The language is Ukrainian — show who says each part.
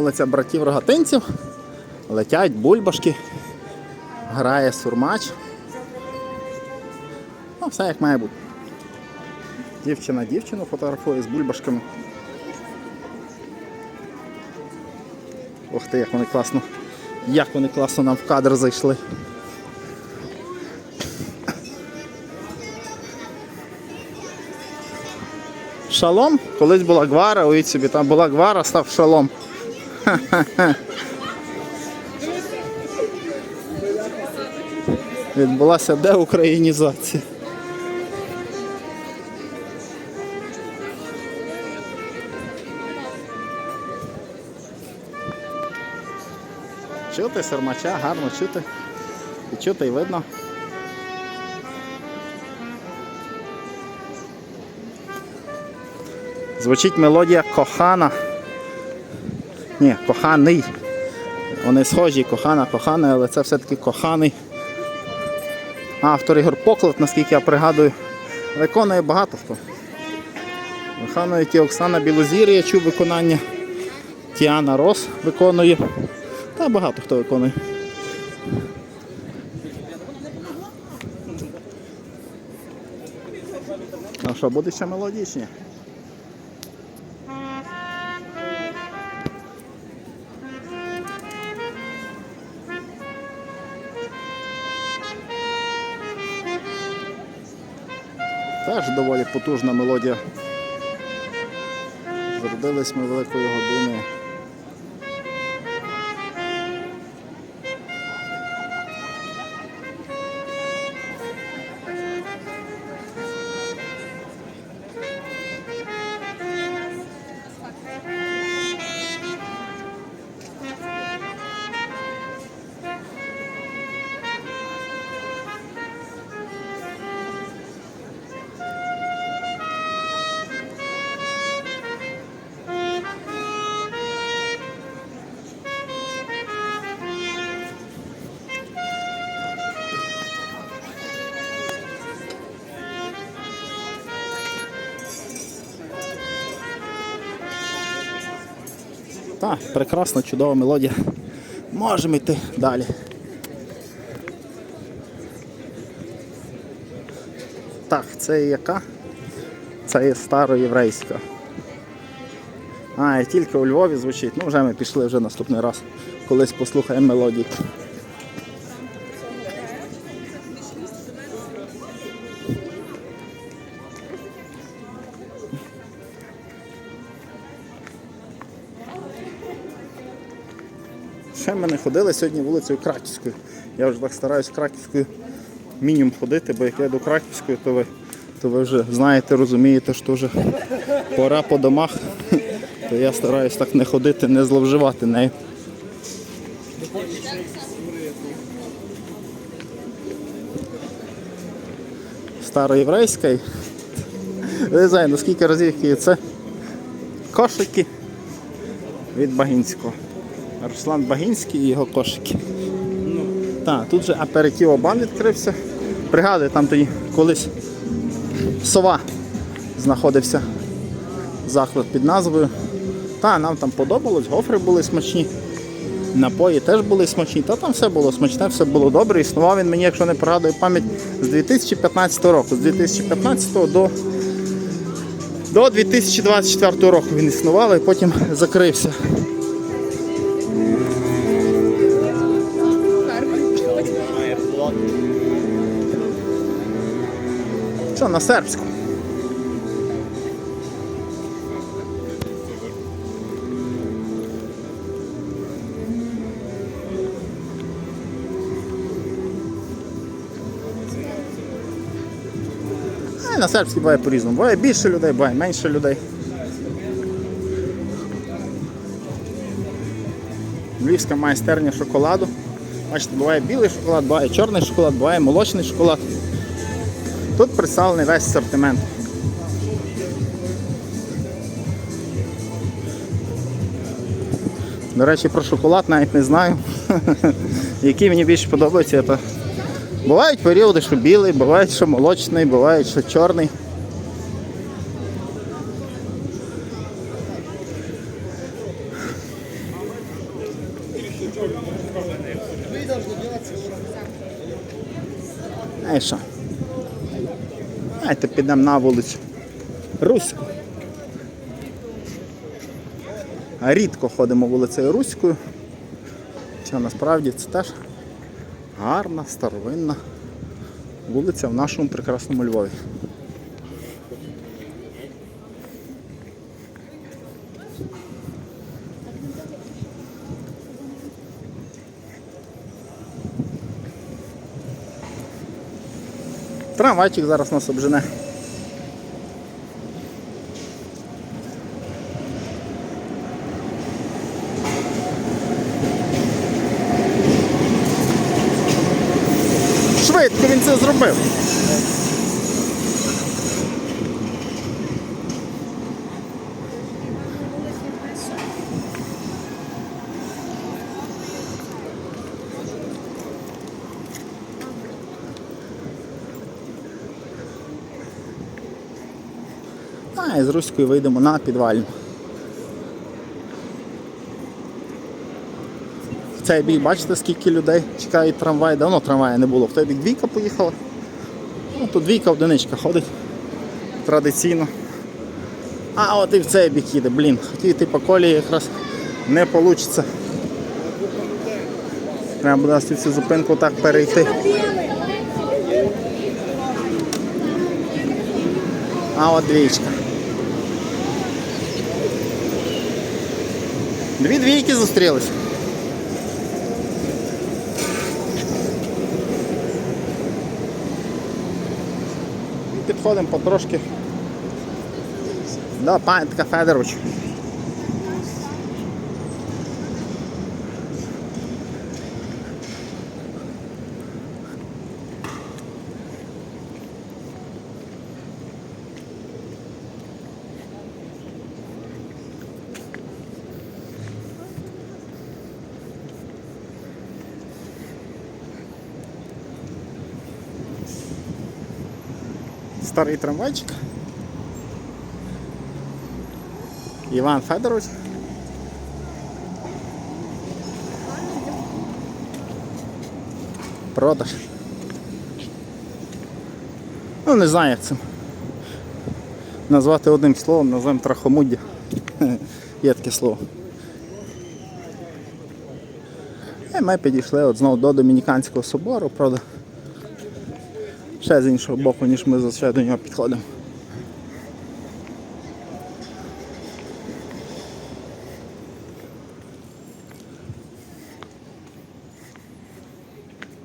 Speaker 1: Вулиця братів рогатинців. Летять бульбашки. Грає сурмач. Ну, все як має бути. Дівчина дівчину фотографує з бульбашками. Ух ти, як вони класно. Як вони класно нам в кадр зайшли. Шалом, колись була гвара, уявіть собі, там була гвара, став шалом. Відбулася деукраїнізація. Чути сермача, гарно чути. І чути і видно. Звучить мелодія кохана. Ні, коханий. Вони схожі, кохана, коханий, але це все-таки коханий. Автор Ігор Поклад, наскільки я пригадую, виконує багато хто. Виконує ті Оксана Білозір, я чув виконання. Тіана Рос виконує. Та багато хто виконує. Ну що, буде ще мелодічні? Теж доволі потужна мелодія. Зробились ми великою годиною. Так, прекрасна, чудова мелодія. Можемо йти далі. Так, це яка? Це є староєврейська. А, і тільки у Львові звучить. Ну, вже ми пішли вже наступний раз. Колись послухаємо мелодію. Ще ми не ходили сьогодні вулицею Краківською. Я вже так стараюсь Краківською мінімум ходити, бо як я йду Краківською, то ви, то ви вже знаєте, розумієте, що вже пора по домах, то я стараюсь так не ходити, не зловживати нею. Староєврейська. Не знаю, наскільки разів це кошики від Багінського. Руслан Багінський і його кошики. Так, тут же аперитіво бан відкрився. Пригадую, там тоді колись сова знаходився заклад під назвою. Та, нам там подобалось, гофри були смачні, напої теж були смачні, та там все було смачне, все було добре. Існував він мені, якщо не пригадую пам'ять, з 2015 року. З 2015 до, до 2024 року він існував і потім закрився. Що на сербську? На сербській буває по-різному. Буває більше людей, буває менше людей. Львівська майстерня шоколаду. Бачите, буває білий шоколад, буває чорний шоколад, буває молочний шоколад. Тут представлений весь асортимент. До речі, про шоколад навіть не знаю. Який мені більше подобається. То... Бувають періоди, що білий, бувають, що молочний, бувають, що чорний. І що? Давайте підемо на вулицю. Руську. Рідко ходимо вулицею Руською. Хоча насправді це теж гарна, старовинна вулиця в нашому прекрасному Львові. Трамвайчик зараз нас обжене. Швидко він це зробив. А, і з Руської вийдемо на підвальну. В цей бік бачите, скільки людей чекають трамвай. Давно трамвая не було. В той бік двійка поїхала. Ну, тут двійка одиничка ходить традиційно. А от і в цей бік їде, блін, хотів йти по колії якраз не вийде. Треба буде цю зупинку так перейти. А от двічка. Дві двійки зустрілись. І Підходимо потрошки до пам'ятка Федоровича. Старий трамвайчик. Іван Федорович. Продаж. Ну, не знаю, як це назвати одним словом, назвемо трахомуддя. Є таке слово. І ми підійшли от знову до Домініканського собору, правда. Ще з іншого боку, ніж ми зазвичай до нього підходимо.